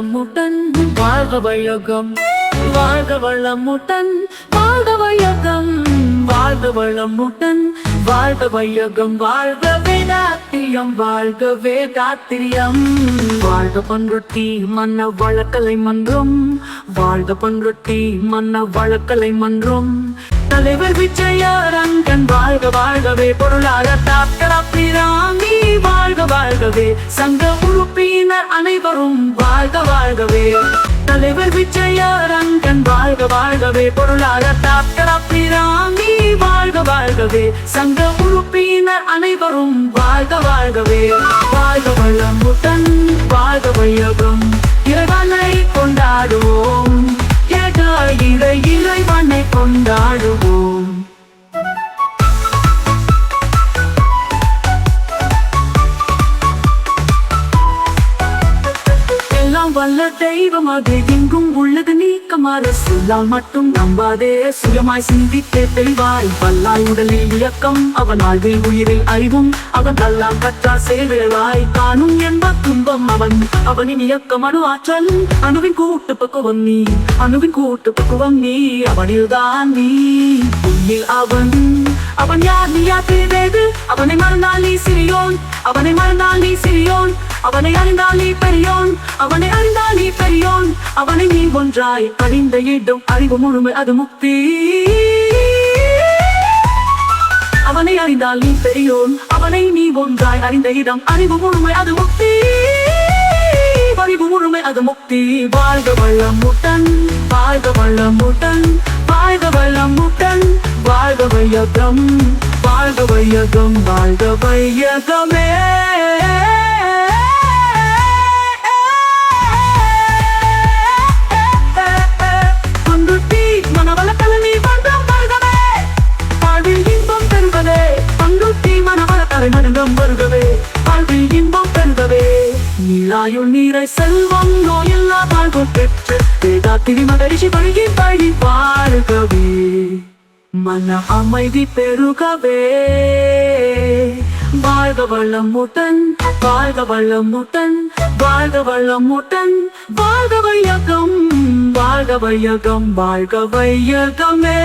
வளமுடன் வாழ்க வழகம் வாழ்க வளமுடன் வாழ்க வழகம் வாழ்க வளமுடன் வாழ்க வையகம் வாழ்க நாட்டியம் வாழ்க வேதாத்திரியம் வாழ்க பண்ருட்டி மன்ன வழக்கலை மன்றம் வாழ்க பண்ருட்டி மன்ன வழக்கலை மன்றம். தலைவர் விஜயாரங்கன் வாழ்க வாழ்கவே பொருளாளர் டாக்டர் அப்பிராமி வாழ்க வாழ்கவே. சங்க உறுப்பினர் அனைவரும் வாழ்க வாழ்கவே. தலைவர் விஜயாரங்கன் வாழ்க வாழ்கவே பொருளாளர் டாக்டர் அப்பிராமி வாழ்க வாழ்கவே. சங்க உறுப்பினர் அனைவரும் வாழ்க வாழ்கவே. வாழ்க வளமுடன் வாழ்க வையகம் இறைவனை கொண்டாடுவோம். கொண்டாடுவோம். எல்லாம் வல்ல தெய்வம் அது எங்கும் உள்ளது நீ நீக்கமாறு சொல்லால் மட்டும் நம்பாதே. சுயமாய் சிந்தித்தே தெளிவாய் பல்லாய் உடலில் இயக்கம். அவன் ஆழ்வில் உயிரில் அறிவும். அவன் தல்லாம் கற்றா செயல்விழாய் காணும் என்ப துன்பம் அவன். அவனின் இயக்கம் அணு ஆற்றல். அணுவின் கூட்டு பக்குவம் நீ. அணுவின் கூட்டு பக்குவம் நீ. அவனில்தான் நீ. உன்னில் அவன். அவன் யார் நீ யாத்திரேது அவனை மறந்தால் நீ சிறியோன். அவனை மறந்தால் நீ சிறியோன். அவனை அறிந்தால் நீ பெரியோன். அவனை அறிந்தால் நீ பெரியோன். அவனை நீ ஒன்றாய் அறிந்த இடம் அறிவு முழுமை அது முக்தி. அவனை அறிந்தால் நீ பெரியோன் அவனை நீ ஒன்றாய் அறிந்த இடம் அறிவு முழுமை அது முக்தி. அறிவு முழுமை அது முக்தி. வாழ்க வள்ளமுடன் வாழ்க வள்ளமுடன் வாழ்க வள்ளமுடன் வாழ்க வையகம் வாழ்க வையகம் வாழ்க வையகமே. மனவளக்கலை மனதம் வருகவே வாழ்வில் இன்பம் பெறுகவே நீளாயுள் நீரை செல்வம் நோயில்லா வாழ்வு பெற்று வேதாத்திரி மகரிஷி பழகி பழகி வாழ்கவே. மன அமைதி பெருகவே. வாழ்க வளமுடன் வாழ்க வளமுடன் வாழ்க வளமுடன் வாழ்க வையகம் வாழ்க வையகம் வாழ்க வையகமே.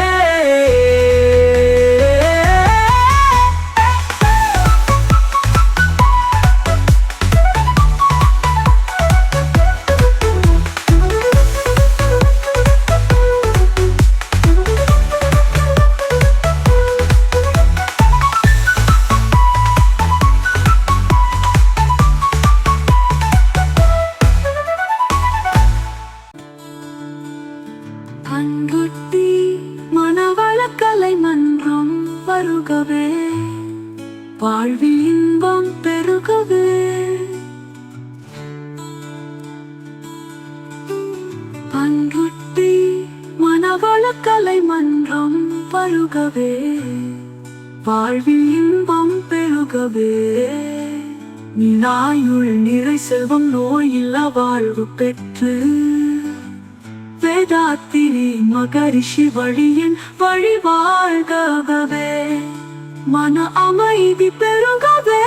வாழ்வில் இன்பம் பெருகவே அன்புட்டி மனவளக்கலை மன்றம் பருகவே. வாழ்வில் இன்பம் பெருகவே. நாயுள் நிறை செல்வம் நோய் நோயில்லா வாழ்வு பெற்று. வேதாத்திரி மகரிஷி வழியின் வழி வாழ்கவே. மன அமைதி பெருகவே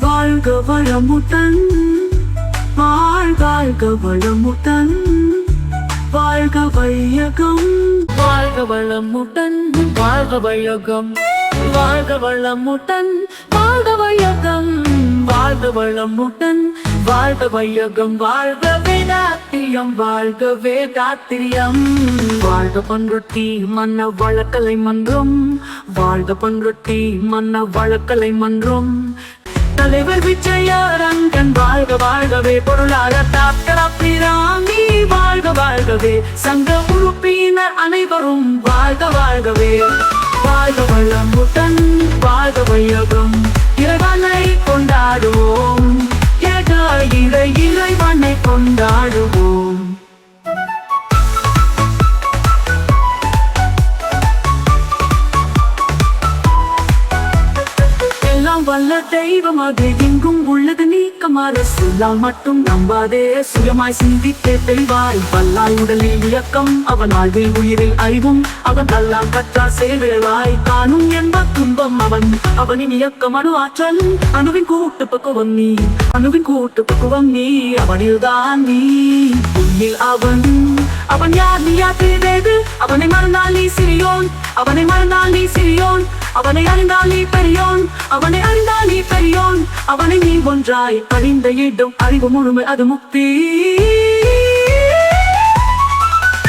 வாழ்க வளமுடன் வாழ்க வளமுடன் வாழ்க வையகம். வாழ்க வளமுடன் வாழ்க வையகம். வாழ்க வளமுடன் வாழ்க வையகம். வாழ்க வளமுடன் வாழ்க வையகம் வாழ்க நாட்டியம் வாழ்க வேதாத்திரியம். வாழ்க பண்ருட்டி மன்ன வழக்கலை மன்றம். வாழ்க பண்ருட்டி மன்ன வழக்கலை மன்றம். தலைவர் விஜயரங்கன் வாழ்க வாழ்கவே பொருளாக டாக்டர் அப்பிராமி வாழ்க வாழ்கவே சங்க உறுப்பினர் அனைவரும் வாழ்க வாழ்கவே. வாழ்க வளமுடன் வாழ்க வையகம் இறைவனை கொண்டாடுவோம். ஏகா இறை இறைவனை கொண்டாடுவோம். தெய்வமாக எங்கும் உள்ளது நீக்கமாற சொல்லால் மட்டும் நம்பாதே. சுயமாய் சிந்தித்தே தெளிவாய். வல்லாய் உடலில் இயக்கம். அவன் ஆழ்வில் உயிரில் அறிவும். அவன் நல்லாம் கற்றா சேவேவாய் காணும் என்ப துன்பம் அவன். அவனின் இயக்கம் அணு ஆற்றல். அணுவின் கூட்டு பக்குவம் நீ. அணுவின் கூட்டு பக்குவம் நீ. அவனில்தான் நீ. உன்னில் அவன். அவன் யார் நீ யாத்திரேது அவனை மறந்தால் நீ சிறியோன். அவனை மறந்தால் நீ சிறியோன். அவனை அறிந்தால் நீ பெரியோன். அவனை அறிந்தால் நீ பெரியோன் அவனை நீ ஒன்றாய் அறிந்த இடம் அறிவு முழுமை அது முக்தி.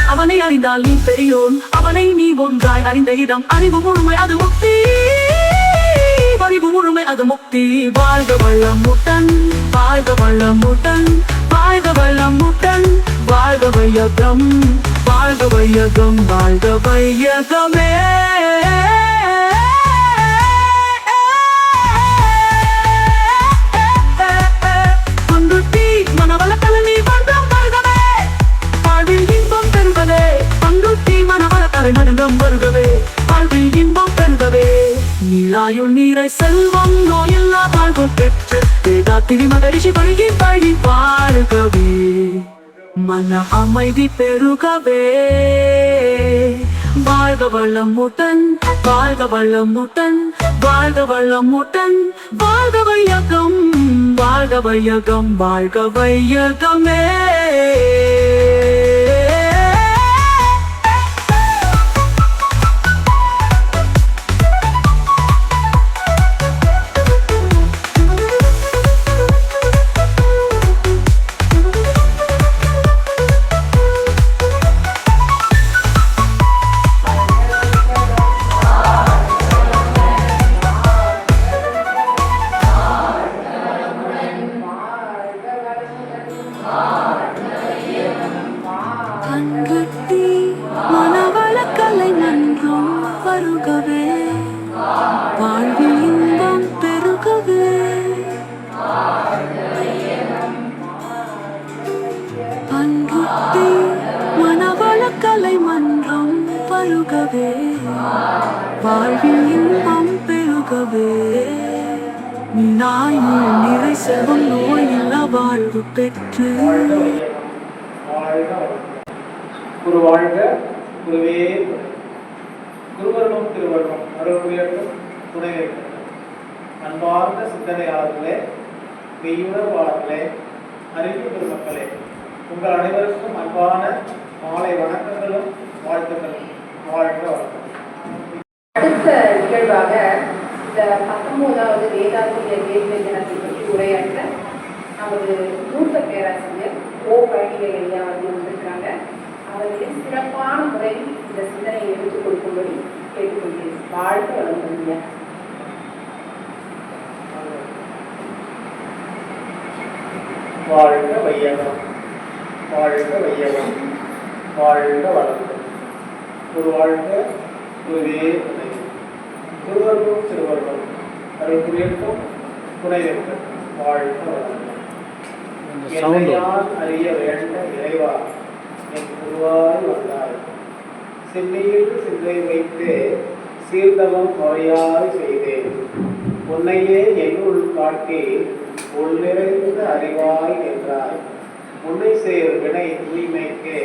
அவனை அறிந்தால் நீ பெரியோன் அவனை நீ ஒன்றாய் அறிந்த இடம் அறிவு முழுமை அது முக்தி. அறிவு முழுமை அது முக்தி. வாழ்க முட்டன் வாழ்க முட்டன் வாழ்க முட்டன் வாழ்க வையகம் வாழ்க வையகம் வாழ்க வையகமே. இன்பம் பெறுகவே நீளாயுள் நீரை செல்வம் நோயில்லா வாழ்வு பெற்று வேதாத்திரி மகரிஷி பழகி பழி பாருகவே மன அமைதி பெருகவே. வாழ்க வளமுடன் வாழ்க வளமுடன் வாழ்க வளமுடன் வாழ்க வையகம் வாழ்க வையகம் வாழ்க வையகமே. காலை நன்றும் வருகவே வாழ்வில் இன்பம் பெருகவே. பண்ருட்டி மனவளக்கலை மன்றம் பருகவே வாழ்வில் இன்பம் பெருகவே. நாயுள் நிறை செல்வம் நோயில்ல வாழ்வு பெற்று. வாழ்க வாழ்க. குருவே துணை. குருவருளும் திருவருளும் அருள்மையற்றும் துணை வைக்கட்டும் அன்பார்ந்த சிந்தனையாளர்களே மெய்யுணர்வாளர்களே அறிவு பெருமக்களே உங்கள் அனைவருக்கும் அன்பான மாலை வணக்கங்களும் வாழ்த்துக்களும். வாழ்க வணக்கம் அடுத்த நிகழ்வாக இந்த பத்தொன்பதாவது வேதாசிரியர் தேசிய தினத்தை பற்றி உரையாற்ற நமது மூத்த பேராசிரியர் ஓ பழனிவேல் ஐயா வந்திருக்காங்க வந்திருக்கிறாங்க அவர்களின் சிறப்பான முறையில் இந்த சிந்தனையை எடுத்துக் கொடுக்கும்படி கேட்டுக்கொள்கிறேன் வாழ்க வளமுடன் ஐயா வாழ்க வையகம் வாழ்க வையகம் வாழ்க வளமுடன் குரு வாழ்க குருவே துணை குருவர்களும் திருவர்களும் அருள் புரியட்டும் துணை வைக்கட்டும் வாழ்க வளமுடன் என்னையால் அறிய வேண்ட இறைவா என் வந்தார் வந்தாய். சிந்தையில் சிந்தை வைத்து சீர்தவம் முறையாய் செய்தேன். உன்னையே என்னுள் காட்டி உள்ளிறைந்த அறிவாய் என்றாய் உன்னை சேர் வினை தூய்மைக்கு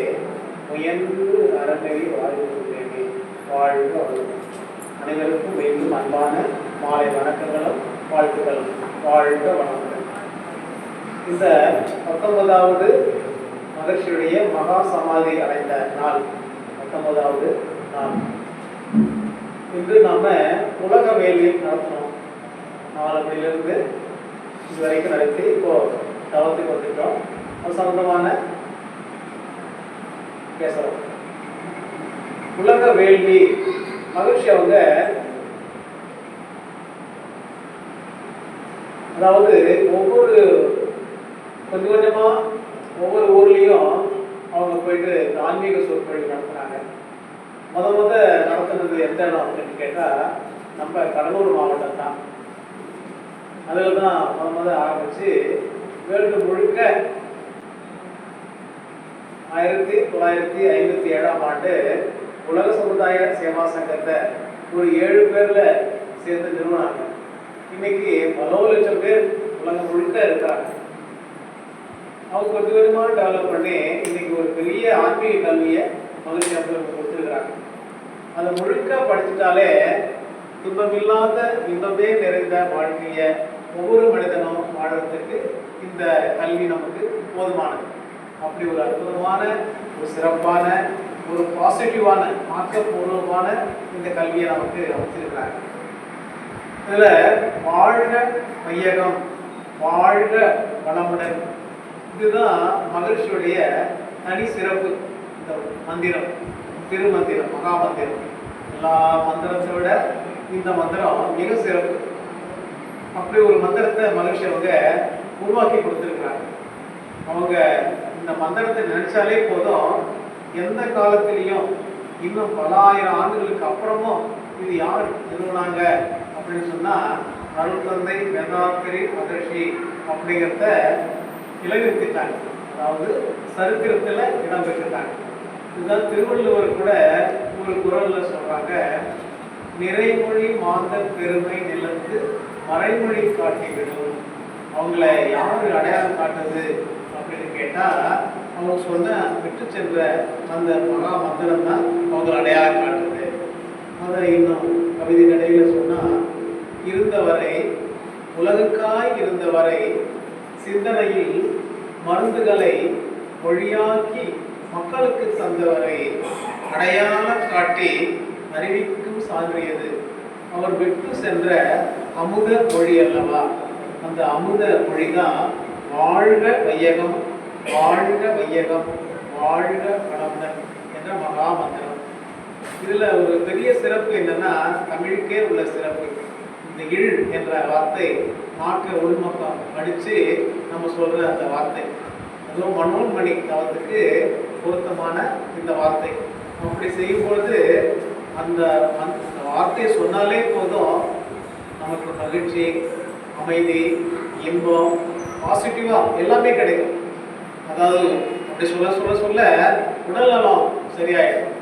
முயன்று அறநெறி வாழ்கின்றேனே வாழ்க வளமுடன். அனைவருக்கும் மீண்டும் அன்பான மாலை வணக்கங்களும் வாழ்த்துக்களும். வாழ்க வணக்கம் இந்த பத்தொன்பதாவது மகர்ஷியுடைய மகா சமாதி அடைந்த நாள் பத்தொன்பதாவது நாள். இன்று நாம உலக வேள்வி நடத்தணும் நாலு மணிலிருந்து இது வரைக்கும் நடத்தி இப்போ தவத்துக்கு வந்துட்டோம். அது சம்பந்தமான பேசுறோம். உலக வேள்வி மகிழ்ச்சி அவங்க அதாவது ஒவ்வொரு கொஞ்சம் கொஞ்சமா ஒவ்வொரு ஊர்லயும் அவங்க போயிட்டு இந்த ஆன்மீக சொற்பொழிவு நடத்துனாங்க முத முத நடத்துனது எந்த இடம் அப்படின்னு கேட்டா நம்ம கடலூர் மாவட்டம் தான் அதில் தான் முத முத ஆரம்பிச்சு வேர்ல்டு முழுக்க ஆயிரத்தி தொள்ளாயிரத்தி ஐம்பத்தி ஏழாம் ஆண்டு உலக சமுதாய சேவா சங்கத்தை ஒரு ஏழு பேர்ல சேர்ந்து நிறுவனாங்க இன்னைக்கு பல லட்சம் பேர் உலகம் முழுக்க இருக்கிறாங்க. அவங்க கொஞ்சம் கொஞ்சமாக டெவலப் பண்ணி இன்னைக்கு ஒரு பெரிய ஆன்மீக கல்வியை மகிழ்ச்சி அமைப்பு கொடுத்துருக்குறாங்க. அதை முழுக்க படிச்சுட்டாலே இன்பமில்லாத இன்பமே நிறைந்த வாழ்க்கையை ஒவ்வொரு மனிதனும் வாழறதுக்கு இந்த கல்வி நமக்கு போதுமானது. அப்படி ஒரு அற்புதமான ஒரு சிறப்பான ஒரு பாசிட்டிவான ஆக்கப்பூர்வமான இந்த கல்வியை நமக்கு அமைச்சிருக்கிறாங்க. இதில் வாழ்க மையகம் வாழ்க வளமுடன் இதுதான் மகிழ்ச்சியுடைய தனி சிறப்பு. இந்த மந்திரம். திருமந்திரம் மகா மந்திரம் எல்லா மந்திரத்தை விட இந்த மந்திரம் மிக சிறப்பு. அப்படி ஒரு மந்திரத்தை மகிழ்ச்சி அவங்க உருவாக்கி கொடுத்துருக்குறாங்க. அவங்க இந்த மந்திரத்தை நினைச்சாலே போதும். எந்த காலத்திலையும் இன்னும் பல ஆயிரம் ஆண்டுகளுக்கு அப்புறமும் இது யார் நிறுவனாங்க அப்படின்னு சொன்னா அருள் தந்தை வேதாத்திரி மகர்ஷி அப்படிங்கிறத இலநிறுத்திட்டாங்க அதாவது சரித்திரத்துல இடம் பெற்றுட்டாங்க இதுதான் திருவள்ளுவர் கூட ஒரு குரலில் சொல்கிறாங்க நிறைமொழி மாந்தர் பெருமை நிலத்து மறைமொழி காட்டி விடும். அவங்கள யாரு அடையாளம் காட்டுது? அப்படின்னு கேட்டால் அவங்க சொன்ன விட்டு சென்ற அந்த மகா மந்திரம் தான் அவங்களை அடையாளம் காட்டுது. அதை இன்னும் கவிதை நடையில் சொன்னால் இருந்தவரை உலகுக்காய் இருந்தவரை சிந்தனையில் மருந்துகளை மொழியாக்கி மக்களுக்கு தந்தவரை அடையாளம் காட்டி அறிவிக்கும் சான்றியது அவர் விட்டு சென்ற அமுத மொழி அல்லவா? அந்த அமுத மொழிதான் வாழ்க வையகம் வாழ்க வையகம் வாழ்க வளமுடன் என்ற மகா மந்திரம். இதுல ஒரு பெரிய சிறப்பு என்னன்னா தமிழுக்கே உள்ள சிறப்பு. இந்த இழ் என்ற வார்த்தை நாட்டை உள்மக்கம் அடிச்சு நம்ம சொல்கிற அந்த வார்த்தை. அதுவும் மனோன்மணி தவத்துக்கு பொருத்தமான இந்த வார்த்தை. அப்படி செய்யும் பொழுது அந்த அந்த வார்த்தையை சொன்னாலே போதும் நமக்கு மகிழ்ச்சி அமைதி இன்பம் பாசிட்டிவாக எல்லாமே கிடைக்கும். அதாவது அப்படி சொல்ல சொல்ல சொல்ல உடல் நலம் சரியாயிடும்.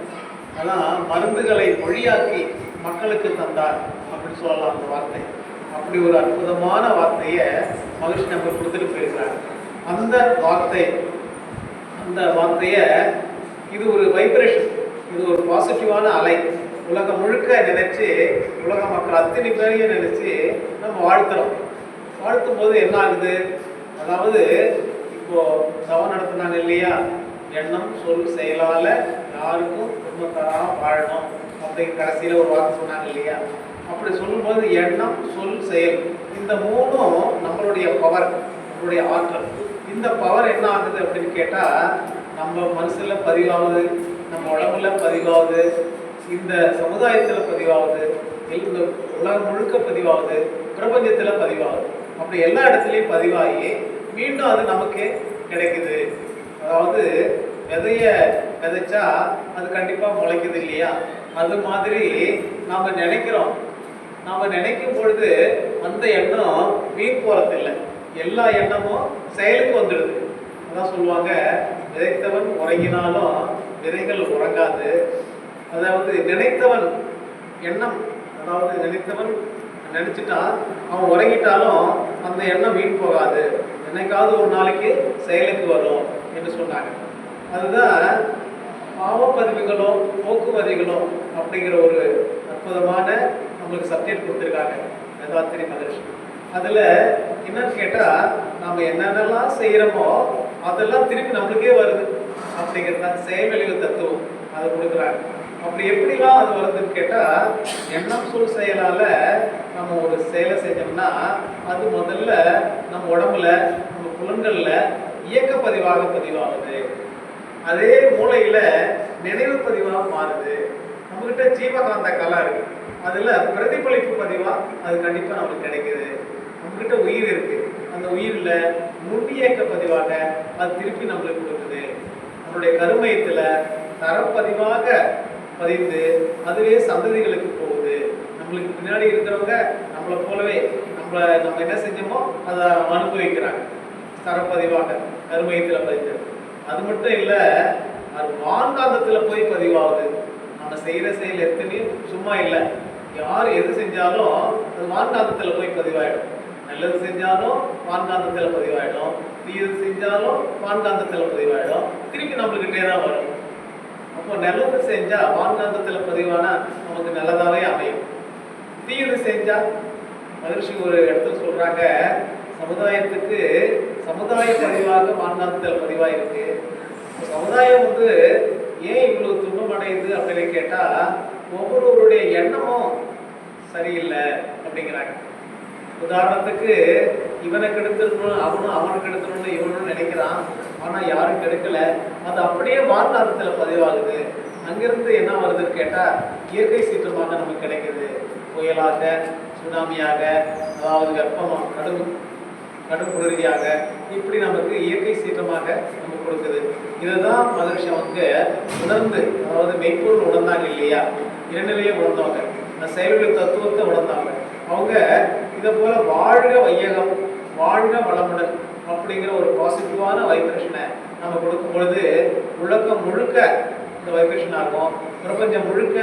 ஆனால் மருந்துகளை மொழியாக்கி மக்களுக்கு தந்தார் அப்படின்னு சொல்லலாம் அந்த வார்த்தை. அப்படி ஒரு அற்புதமான வார்த்தையை மகிழ்ச்சி நம்ம கொடுத்துட்டு போயிருக்கிறாங்க அந்த வார்த்தை அந்த வார்த்தையை இது ஒரு வைப்ரேஷன் இது ஒரு பாசிட்டிவான அலை. உலகம் முழுக்க நினைச்சு உலக மக்கள் அத்தனை பேரையும் நினைச்சு நம்ம வாழ்த்துறோம். வாழ்த்தும் போது என்ன ஆகுது? அதாவது இப்போ தவம் நடத்துனாங்க இல்லையா? எண்ணம் சொல் செயலால யாருக்கும் துன்பம் வாழணும் அப்படிங்கிற கடைசியில ஒரு வார்த்தை சொன்னாங்க இல்லையா? அப்படி சொல்லும்போது எண்ணம் சொல் செயல். இந்த மூணும் நம்மளுடைய பவர் நம்மளுடைய ஆற்றல். இந்த பவர் என்ன ஆகுது அப்படின்னு கேட்டால் நம்ம மனசில் பதிவாகுது நம்ம உடம்புல பதிவாகுது இந்த சமுதாயத்தில் பதிவாகுது இந்த உலகம் முழுக்க பதிவாகுது பிரபஞ்சத்தில் பதிவாகுது. அப்படி எல்லா இடத்துலையும் பதிவாகி மீண்டும் அது நமக்கு கிடைக்குது. அதாவது விதைய விதைச்சா அது கண்டிப்பாக முளைக்குது இல்லையா? அது மாதிரி நாம் நினைக்கிறோம். நாம் நினைக்கும் பொழுது அந்த எண்ணம் வீண் போகிறதில்லை எல்லா எண்ணமும் செயலுக்கு வந்துடுது. அதான் சொல்லுவாங்க விதைத்தவன் உறங்கினாலும் விதைகள் உறங்காது. அதாவது நினைத்தவன் எண்ணம் அதாவது நினைத்தவன் நினச்சிட்டா அவன் உறங்கிட்டாலும் அந்த எண்ணம் வீண் போகாது. என்னைக்காவது ஒரு நாளைக்கு செயலுக்கு வரும் என்று சொன்னாங்க. அதுதான் பாவப்பதிவுகளோ போக்குவதிகளோ அப்படிங்கிற ஒரு அற்புதமான உங்களுக்கு சப்ஜெக்ட் கொடுத்துருக்காங்க. வேதாத்திரி மகர்ஷி அதுல என்னன்னு கேட்டால் நாம என்னென்னலாம் செய்யறோமோ அதெல்லாம் திருப்பி நம்மளுக்கே வருது. அப்படிங்கிறது தான் செயல்வெளிவு தத்துவம் அதை கொடுக்குறாங்க. அப்படி எப்படிலாம் அது வருதுன்னு கேட்டால் எண்ணம் சொல் செயலால் நம்ம ஒரு செயலை செஞ்சோம்னா அது முதல்ல நம்ம உடம்புல நம்ம புலன்களில் இயக்க பதிவாக பதிவாகுது. அதே மூளையில நினைவு பதிவாக மாறுது. நம்மகிட்ட ஜீவகாந்த கலா இருக்குது அதில் பிரதிபலிப்பு பதிவாக அது கண்டிப்பாக நம்மளுக்கு கிடைக்குது. நம்மகிட்ட உயிர் இருக்கு. அந்த உயிரில் நுண்ணியக்க பதிவாக அது திருப்பி நம்மளுக்கு கொடுக்குது. நம்மளுடைய கருமயத்தில் தரப்பதிவாக பதிந்து அதுவே சந்ததிகளுக்கு போகுது. நம்மளுக்கு பின்னாடி இருக்கிறவங்க நம்மளை போலவே நம்மளை நம்ம என்ன செஞ்சோமோ அதை அனுபவிக்கிறாங்க. தரப்பதிவாக கருமயத்தில் பதிந்தது அது மட்டும் இல்லை அது வான்காந்தத்துல போய் பதிவாகுது. நம்ம செய்கிற செயல் எத்தனையும் சும்மா இல்லை. யார் எது செஞ்சாலும் அது வான்காந்தத்தில் போய் பதிவாயிடும். நல்லது செஞ்சாலும் வான்காந்தத்தில் பதிவாயிடும். தீயது செஞ்சாலும் வான்காந்தத்தில் பதிவாயிடும். திருப்பி நம்மளுக்கிட்டே தான் வரும். அப்போ நல்லது செஞ்சா வான்காந்தத்தில் பதிவானா நமக்கு நல்லதாகவே அமையும். தீயது செஞ்சா மகிழ்ச்சி ஒரு இடத்துல சொல்றாங்க சமுதாயத்துக்கு சமுதாய பதிவாக வான்காந்தத்தில் பதிவாயிருக்கு. இருக்குது சமுதாயம் வந்து ஏன் இவ்வளவு துன்பம் அடையுது அப்படின்னு கேட்டா ஒவ்வொருவருடைய எண்ணமும் சரியில்லை அப்படிங்கிறாங்க. உதாரணத்துக்கு இவனை கெடுத்துடணும் அவனும் அவனுக்கு கெடுத்துடணும் இவனும் நினைக்கிறான். ஆனால் யாரும் கெடுக்கல. அது அப்படியே வார்த்தாரத்துல பதிவாகுது. அங்கிருந்து என்ன வருதுன்னு கேட்டால் இயற்கை சீற்றமாக நமக்கு கிடைக்குது. புயலாக சுனாமியாக அதாவது வெப்பம் கடும் கடும் குளிர்ச்சியாக இப்படி நமக்கு இயற்கை சீற்றமாக நமக்கு கொடுக்குது. இதுதான் மகரிஷி வந்து உணர்ந்து அதாவது மெய்ப்பொருள் உணர்ந்தாங்க இல்லையா? இரண்டிலையும் உணர்ந்தவங்க அந்த செயல்கள் தத்துவத்தை உணர்ந்தாங்க அவங்க இதை போல வாழ்க வையகம் வாழ்க வளமுடன் அப்படிங்கிற ஒரு பாசிட்டிவான வைப்ரேஷனை நம்ம கொடுக்கும் பொழுது உலகம் முழுக்க இந்த வைப்ரேஷன் ஆகும் பிரபஞ்சம் முழுக்க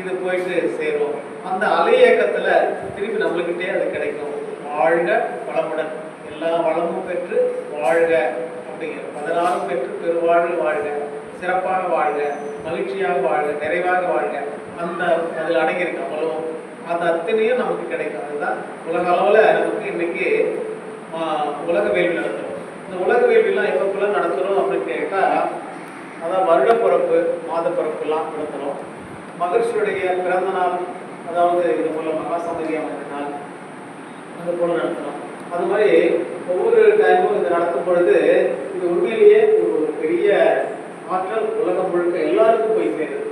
இது போயிட்டு சேரும். அந்த அலையக்கத்துல திருப்பி நம்மளுக்கிட்டே அது கிடைக்கும். வாழ்க வளமுடன். எல்லா வளமும் பெற்று வாழ்க அப்படிங்கிற பதினாறும் பெற்று பெருவாழ்வு வாழ்க. சிறப்பாக வாழ்க மகிழ்ச்சியாக வாழ்க நிறைவாக வாழ்க. அந்த அதில் அடங்கியிருக்கு அவ்வளோ அந்த அத்தனையும் நமக்கு கிடைக்கும். அதுதான் உலக அளவில் நமக்கு இன்னைக்கு உலக வேள்வி நடத்துகிறோம் இந்த உலக வேள்விலாம் எப்போக்குள்ள நடத்துகிறோம் அப்படின்னு கேட்டால் அதான் வருட பிறப்பு மாத பிறப்புலாம் நடத்துகிறோம் மகிழ்ச்சியுடைய பிறந்த நாள் அதாவது இது போல மகா நாள் அது போல நடத்துகிறோம் அது மாதிரி ஒவ்வொரு டைமும் இது நடத்தும் பொழுது இது உண்மையிலேயே ஒரு பெரிய ஆற்றல் உலகம் முழுக்க எல்லாருக்கும் போய் சேருது.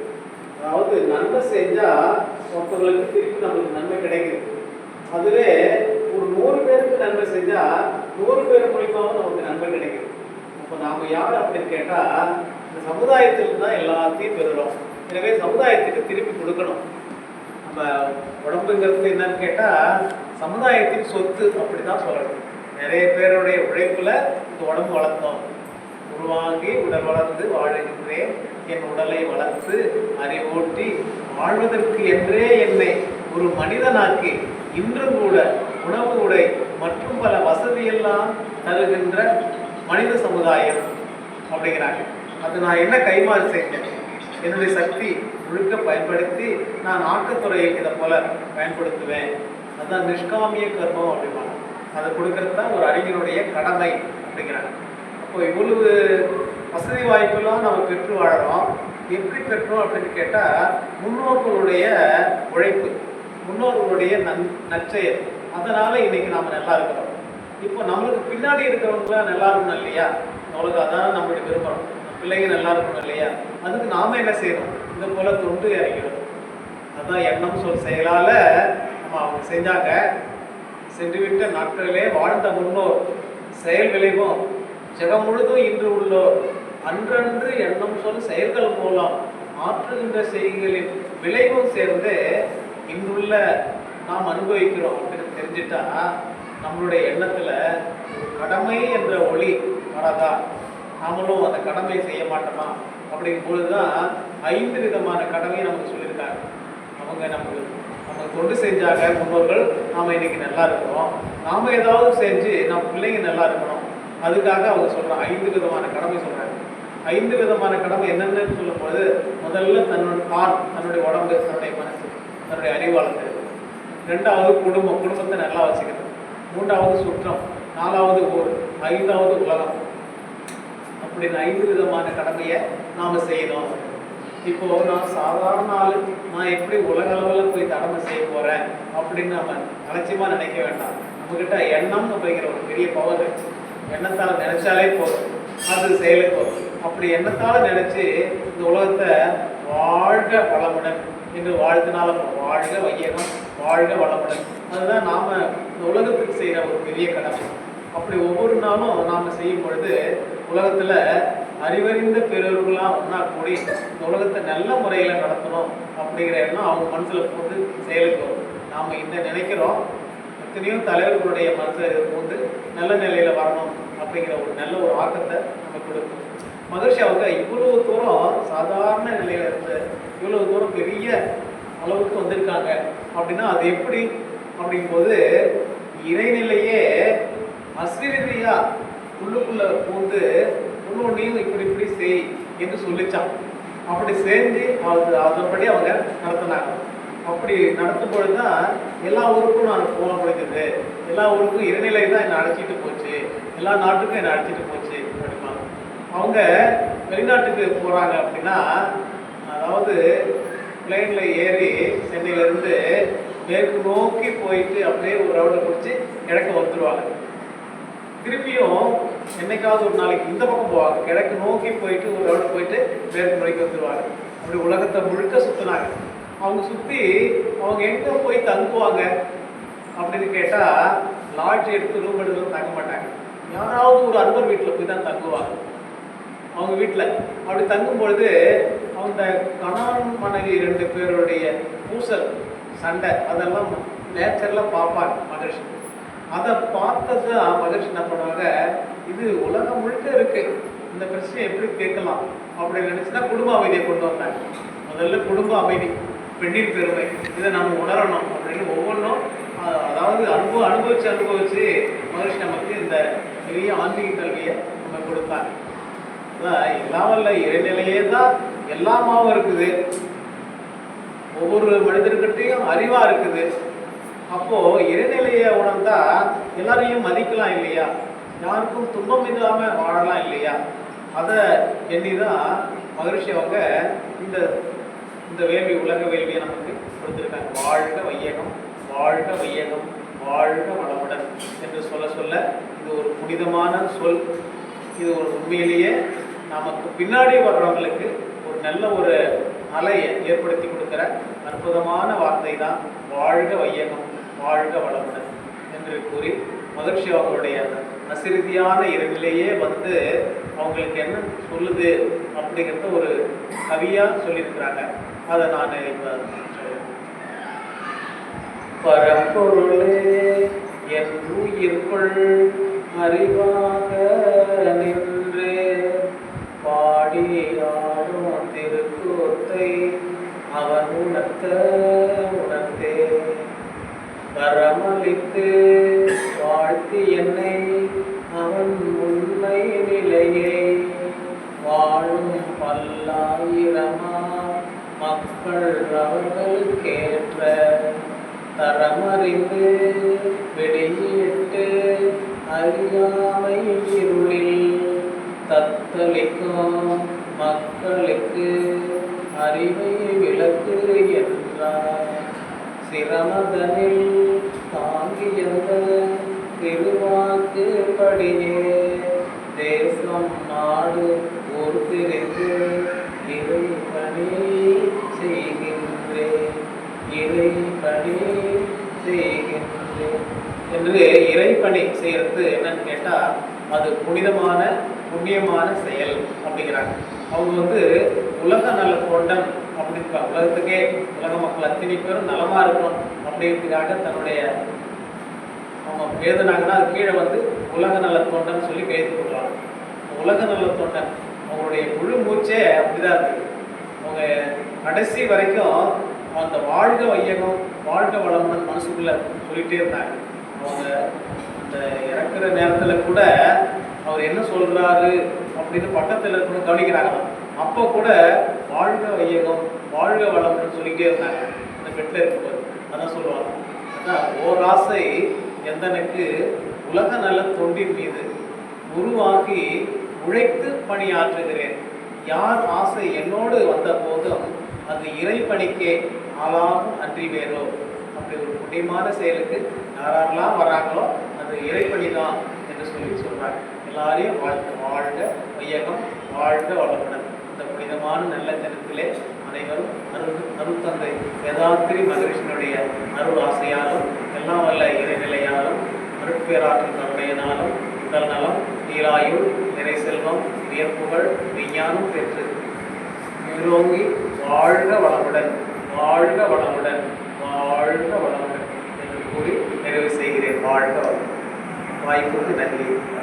அதாவது நன்மை செஞ்சா ஒருத்தவங்களுக்கு திருப்பி நம்மளுக்கு நன்மை கிடைக்கிறது அதுவே ஒரு நூறு பேருக்கு நன்மை செஞ்சா நூறு பேர் மூலியமாவும் நமக்கு நன்மை கிடைக்கிறது அப்போ நாம யார் அப்படின்னு கேட்டா இந்த சமுதாயத்தில் தான் எல்லாத்தையும் பெறுறோம். எனவே சமுதாயத்துக்கு திருப்பி கொடுக்கணும். நம்ம உடம்புங்கிறது என்னன்னு கேட்டா சமுதாயத்தின் சொத்து அப்படிதான் சொல்லணும் நிறைய பேருடைய உழைப்புல இந்த உடம்பு வளர்த்தோம் உருவாங்கி உடல் வளர்ந்து வாழுகின்றேன். என் உடலை வளர்த்து அறிவூட்டி வாழ்வதற்கு என்றே என்னை ஒரு மனிதனாக்கி இன்றும் கூட உணவு உடை மற்றும் பல வசதியெல்லாம் தருகின்ற மனித சமுதாயம் அப்படிங்கிறாங்க. அது நான் என்ன கைமாறு செஞ்சேன் என்னுடைய சக்தி முழுக்க பயன்படுத்தி நான் ஆக்கத்துறையை இதை போல பயன்படுத்துவேன். அதான் நிஷ்காமிய கர்மம் அப்படிம்பாங்க. அதை கொடுக்கறது தான் ஒரு அறிஞருடைய கடமை அப்படிங்கிறாங்க. இப்போ இவ்வளவு வசதி வாய்ப்புலாம் நம்ம பெற்று வாழறோம். எப்படி பெற்றோம் அப்படின்னு கேட்டால் முன்னோர்களுடைய உழைப்பு முன்னோர்களுடைய நன் நற்செயல். அதனால் இன்னைக்கு நாம் நல்லா இருக்கிறோம். இப்போ நம்மளுக்கு பின்னாடி இருக்கிறவங்களாம் நல்லா இருக்கணும் இல்லையா? நம்மளுக்கு அதான் நம்மளுடைய விருப்பம். பிள்ளைங்க நல்லா இருக்கணும் இல்லையா? அதுக்கு நாம் என்ன செய்யணும்? இது போல் தொண்டு இறங்கிறோம் அதான் எண்ணம் சொல் செயலால் நம்ம அவங்க செஞ்சாங்க. சென்றுவிட்ட நாட்களிலே வாழ்ந்த முன்னோர் செயல் விளைவும். ஜெகம் முழுதும் இன்று உள்ளோர் அன்றன்று எண்ணம் சொல் செயல்கள் மூலம் ஆற்றுகின்ற செய்திகளின் விளைவும் சேர்ந்து இன்றுள்ள நாம் அனுபவிக்கிறோம் அப்படின்னு தெரிஞ்சிட்டா நம்மளுடைய எண்ணத்துல கடமை என்ற ஒளி வராதா? நாமளும் அந்த கடமையை செய்ய மாட்டோமா? அப்படிங்கும் பொழுதுதான் ஐந்து விதமான கடமையை நமக்கு சொல்லியிருக்காங்க. அவங்க நமக்கு நம்ம தொண்டு செஞ்சாங்க முன்னோர்கள். நாம இன்னைக்கு நல்லா இருக்கிறோம் நாம ஏதாவது செஞ்சு நம்ம பிள்ளைங்க நல்லா இருக்கணும். அதுக்காக அவங்க சொல்றாங்க ஐந்து விதமான கடமை சொல்கிறாங்க ஐந்து விதமான கடமை என்னென்னு சொல்லும்போது முதல்ல தன்னோட தான் தன்னுடைய உடம்பு தன்னுடைய மனசு தன்னுடைய அறிவாளர்கள் ரெண்டாவது குடும்பம் குடும்பத்தை நல்லா வச்சுக்கிறது மூன்றாவது சுற்றம் நாலாவது ஊர் ஐந்தாவது உலகம். அப்படின்னு ஐந்து விதமான கடமையை நாம செய்யணும். இப்போ நான் சாதாரண ஆளு நான் எப்படி உலக அளவில் போய் தடமை செய்ய போகிறேன் அப்படின்னு நம்ம அலட்சியமாக நினைக்க வேண்டாம். நம்மக்கிட்ட எண்ணம் அப்படிங்கிற ஒரு பெரிய பவர் எண்ணத்தால் நினைச்சாலே போதும். அது செயலுக்கு வரும் அப்படி எண்ணத்தால் நினைச்சு இந்த உலகத்தை வாழ்க வளமுடன் என்று வாழ்த்தினால வாழ்க வையகம் வாழ்க வளமுடன். அதுதான் நாம இந்த உலகத்துக்கு செய்கிற ஒரு பெரிய கடமை. அப்படி ஒவ்வொரு நாளும் நாம் செய்யும் பொழுது உலகத்தில் அறிவறிந்த பெரியவர்களாக ஒன்றா கூடி இந்த உலகத்தை நல்ல முறையில் நடத்தணும் அப்படிங்கிற எண்ணம் அவங்க மனசில் போட்டு செயலுக்கு வரும். நாம் இந்த நினைக்கிறோம். எத்தனையோ தலைவர்களுடைய மனசில் இது போந்து நல்ல நிலையில வரணும் அப்படிங்கிற ஒரு நல்ல ஒரு ஆக்கத்தை நம்ம கொடுக்கும் மகிழ்ச்சி அவங்க இவ்வளவு தூரம் சாதாரண நிலையில இருந்து இவ்வளவு தூரம் பெரிய அளவுக்கு வந்திருக்காங்க அப்படின்னா அது எப்படி? அப்படிங்கும்போது இறைநிலையே அசிரதியா உள்ளுக்குள்ள பூந்து இன்னொன்னையும் இப்படி இப்படி செய் என்று சொல்லிச்சான். அப்படி செஞ்சு அது அதன்படி அவங்க நடத்தினாங்க. அப்படி நடத்தும் பொழுது தான் எல்லா ஊருக்கும் நான் போக முடிஞ்சது எல்லா ஊருக்கும் இறைநிலை தான் என்னை அழைச்சிட்டு போச்சு. எல்லா நாட்டுக்கும் என்னை அழைச்சிட்டு போச்சு. அப்படிமா அவங்க வெளிநாட்டுக்கு போகிறாங்க அப்படின்னா அதாவது பிளெயினில் ஏறி சென்னையிலேருந்து மேற்கு நோக்கி போயிட்டு அப்படியே ஒரு ரவுண்டை பிடிச்சி கிழக்க வந்துடுவாங்க திருப்பியும் என்னைக்காவது ஒரு நாளைக்கு இந்த பக்கம் போவாங்க. கிழக்கு நோக்கி போயிட்டு ஒரு ரவுண்டு போயிட்டு மேற்கு நோக்கி வந்துடுவாங்க அப்படி உலகத்தை முழுக்க சுற்றினாங்க அவங்க சுற்றி அவங்க எங்கே போய் தங்குவாங்க அப்படின்னு கேட்டால் லாட்ஜ் எடுத்து ரூம் எடுத்து தங்க மாட்டாங்க. யாராவது ஒரு அன்பர் வீட்டில் போய் தான் தங்குவாங்க. அவங்க வீட்டில். அப்படி தங்கும் பொழுது அந்த கணவன் மனைவி ரெண்டு பேருடைய பூசல் சண்டை அதெல்லாம் நேச்சரில் பார்ப்பாங்க மகர்ஷி. அதை பார்த்தது மகர்ஷி என்ன பண்ணுவாங்க இது உலகம் முழுக்க இருக்கு. இந்த பிரச்சனையை எப்படி கேட்கலாம்? அப்படின்னு நினைச்சுன்னா குடும்ப அமைதியை கொண்டு வந்தாங்க. முதல்ல குடும்ப அமைதி. பெண்ணின் பெருமை. இதை நம்ம உணரணும் அப்படின்னு ஒவ்வொன்றும் அதாவது அனுபவம் அனுபவிச்சு அனுபவிச்சு மகர்ஷி நமக்கு இந்த பெரிய ஆன்மீக கல்வியை நம்ம கொடுத்தாங்க அதான் எல்லாம் வல்ல இறைநிலையே தான் எல்லாமாவும் இருக்குது. ஒவ்வொரு மனிதர்கிட்டையும் அறிவா இருக்குது. அப்போ இறைநிலையை உணர்ந்தா எல்லாரையும் மதிக்கலாம் இல்லையா? யாருக்கும் துன்பம் இல்லாம வாழலாம் இல்லையா? அதை எண்ணிதான் மகரிஷி அவங்க இந்த இந்த வேள்வி உலக வேள்வியை நமக்கு கொடுத்துருக்காங்க? வாழ்க வையகம் வாழ்க வையகம் வாழ்க வளமுடன் என்று சொல்ல சொல்ல இது ஒரு புனிதமான சொல். இது ஒரு உண்மையிலேயே நமக்கு பின்னாடி வர்றவங்களுக்கு ஒரு நல்ல ஒரு அலையை ஏற்படுத்தி கொடுக்குற அற்புதமான வார்த்தை தான் வாழ்க வையகம் வாழ்க வளமுடன் என்று கூறி மகிழ்ச்சி அவர்களுடைய அந்த அசிறுதியான இரவிலேயே வந்து அவங்களுக்கு என்ன சொல்லுது அப்படிங்கிறத ஒரு கவியாக சொல்லியிருக்கிறாங்க. அதை நான் பரம்பொருளே என் உயிர்க்குள் அறிவாக நின்று. பாடி ஆடும் திருக்கூத்தை அவன் உணர்த்த உணர்த்தே வரமளித்து அவர்களுக்கேற்ற தரமறிந்து வெளியிட்டு அறியாமை இருளில் தத்தளிக்கும் மக்களுக்கு அறிவை விளக்கு என்றார். சிரமதனில் தாங்கியந்த திருவாக்கு படியே தேசம் நாடு ஊர் திரிந்து என்று இறைப்பணி செய்கிறது என்னன்னு கேட்டால் அது புனிதமான புண்ணியமான செயல் அப்படிங்கிறாங்க. அவங்க வந்து உலக நல கொண்டன் அப்படின்னு உலகத்துக்கே உலக மக்கள் அத்தனை பேரும் நலமாக இருக்கணும் அப்படிங்கிறதுக்காக தன்னுடைய அவங்க எழுதுனாங்கன்னா அது கீழே வந்து உலக நல தொண்டன் சொல்லி எழுதி கொடுக்குறாங்க. உலக நல தொண்டன் அவங்களுடைய முழு மூச்சே அப்படிதான் இருக்கு. அவங்க கடைசி வரைக்கும் அந்த வாழ்க வையகம் வாழ்க வளமுடன் மனசுக்குள்ள சொல்லிட்டே இருந்தாங்க. அவங்க அந்த இறக்குற நேரத்தில் கூட அவர் என்ன சொல்கிறாரு அப்படின்னு பட்டத்தில் இருக்கணும் கவனிக்கிறாங்களாம் அப்போ கூட வாழ்க வையகம் வாழ்க வளம்னு சொல்லிக்கே இருந்தாங்க. அந்த பெட்டில் இருக்கும்போது. அதான் சொல்லுவாங்க. அதான் ஓர் ஆசை எந்தனுக்கு உலக நல தொண்டின் மீது உருவாகி உழைத்து பணியாற்றுகிறேன். யார் ஆசை என்னோடு வந்த போதும் அது இறைப்பணிக்கே ஆளாகும் அன்றி வேறோ. அப்படி ஒரு புண்ணியமான செயலுக்கு யாரெல்லாம் வராங்களோ அது இறைப்பணி தான் என்று சொல்லி சொல்கிறாங்க எல்லாரையும் வாழ்த்து வாழ்க வையகம் வாழ்க வளமுடன் இந்த புனிதமான நல்ல தினத்திலே அனைவரும் அருள் அருத்தந்தை வேதாத்திரி மகரிஷனுடைய அருள் ஆசையாலும் எல்லாம் வல்ல இறைநிலையாலும் அருட்பேராற்றும் கருணையினாலும் உடல் நலம் நீராயுள் நிறை செல்வம் வியப்புகள் விஞ்ஞானம் பெற்று நிரோங்கி வாழ்க வளமுடன் வாழ்க வளமுடன் வாழ்க வளமுடன் என்று கூறி நிறைவு செய்கிறேன் வாழ்க. வாய்ப்புக்கு நன்றி.